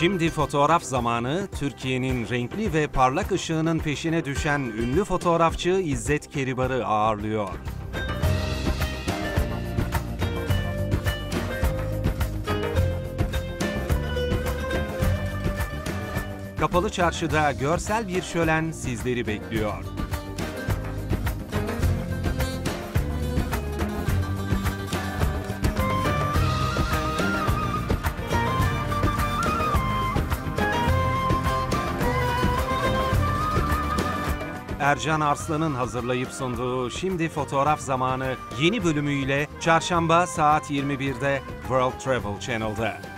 Şimdi fotoğraf zamanı Türkiye'nin renkli ve parlak ışığının peşine düşen ünlü fotoğrafçı İzzet Keribar'ı ağırlıyor. Kapalı Çarşı'da görsel bir şölen sizleri bekliyor. Ercan Arslan'ın hazırlayıp sunduğu Şimdi Fotoğraf Zamanı yeni bölümüyle çarşamba saat 21'de World Travel Channel'da.